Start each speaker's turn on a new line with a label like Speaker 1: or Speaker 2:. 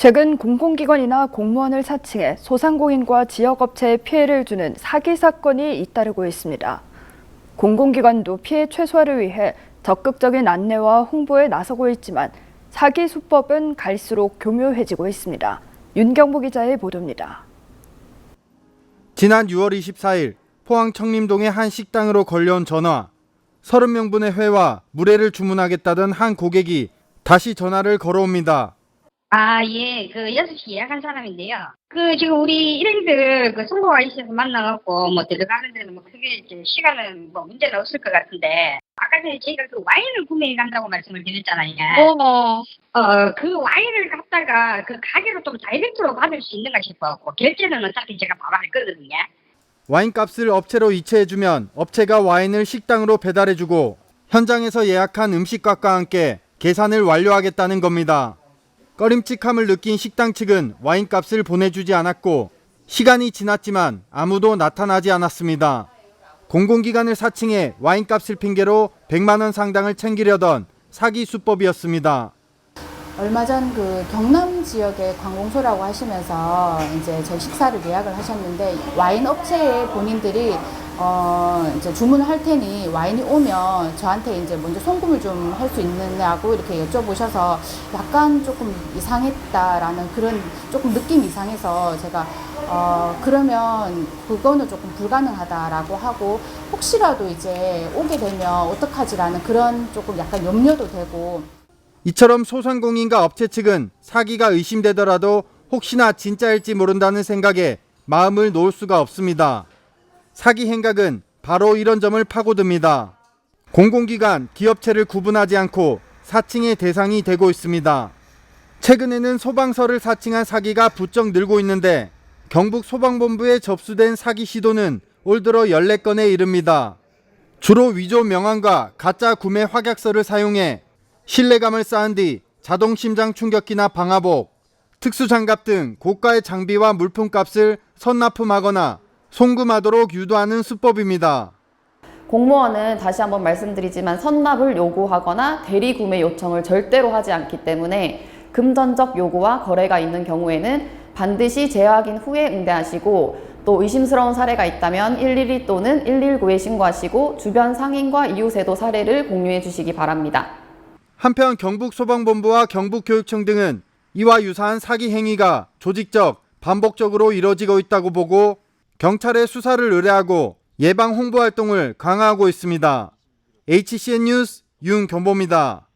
Speaker 1: 최근 공공기관이나 공무원을 사칭해 소상공인과 지역업체에 피해를 주는 사기 사건이 잇따르고 있습니다. 공공기관도 피해 최소화를 위해 적극적인 안내와 홍보에 나서고 있지만 사기 수법은 갈수록 교묘해지고 있습니다. 윤경보 기자의 보도입니다.
Speaker 2: 지난 6월 24일 포항 청림동의 한 식당으로 걸려온 전화. 30명분의 회와 물회를 주문하겠다던 한 고객이 다시 전화를 걸어옵니다.
Speaker 3: 아, 예, 그 6시 예약한 사람인데요. 그 지금 우리 일행들 그 송고가 있어서 만나갖고 뭐 들어가는 데는 뭐 크게 이제 시간은 뭐 문제는 없을 것 같은데 아까 전에 저희가 그 와인을 구매해 간다고 말씀을 드렸잖아요.
Speaker 4: 네네.
Speaker 3: 어, 그 와인을 갖다가 그 가게로 좀 다이렉트로 받을 수 있는가 싶어갖고 결제는 어차피 제가 바로 할 거거든요.
Speaker 2: 와인값을 업체로 이체해주면 업체가 와인을 식당으로 배달해주고 현장에서 예약한 음식값과 함께 계산을 완료하겠다는 겁니다. 꺼림칙함을 느낀 식당 측은 와인값을 보내주지 않았고 시간이 지났지만 아무도 나타나지 않았습니다. 공공기관을 사칭해 와인값을 핑계로 100만 원 상당을 챙기려던 사기 수법이었습니다.
Speaker 5: 얼마 전 그 경남 지역의 관공서라고 하시면서 이제 저희 식사를 예약을 하셨는데 와인 업체의 본인들이 어 이제 주문을 할 테니 와인이 오면 저한테 이제 먼저 송금을 좀 할 수 있느냐고 이렇게 여쭤보셔서 약간 조금 이상했다라는 그런 조금 느낌 이상해서 제가 어 그러면 그거는 조금 불가능하다라고 하고 혹시라도 이제 오게 되면 어떡하지라는 그런 조금 약간 염려도 되고
Speaker 2: 이처럼 소상공인과 업체 측은 사기가 의심되더라도 혹시나 진짜일지 모른다는 생각에 마음을 놓을 수가 없습니다. 사기 행각은 바로 이런 점을 파고듭니다. 공공기관, 기업체를 구분하지 않고 사칭의 대상이 되고 있습니다. 최근에는 소방서를 사칭한 사기가 부쩍 늘고 있는데 경북 소방본부에 접수된 사기 시도는 올 들어 14건에 이릅니다. 주로 위조 명함과 가짜 구매 확약서를 사용해 신뢰감을 쌓은 뒤 자동 심장 충격기나 방화복, 특수 장갑 등 고가의 장비와 물품값을 선납품하거나 송금하도록 유도하는 수법입니다.
Speaker 6: 공무원은 다시 한번 말씀드리지만 선납을 요구하거나 대리 구매 요청을 절대로 하지 않기 때문에 금전적 요구와 거래가 있는 경우에는 반드시 재확인 후에 응대하시고 또 의심스러운 사례가 있다면 112 또는 119에 신고하시고 주변 상인과 이웃에도 사례를 공유해 주시기 바랍니다.
Speaker 2: 한편 경북소방본부와 경북교육청 등은 이와 유사한 사기 행위가 조직적, 반복적으로 이뤄지고 있다고 보고 경찰에 수사를 의뢰하고 예방 홍보 활동을 강화하고 있습니다. HCN 뉴스 윤경보입니다.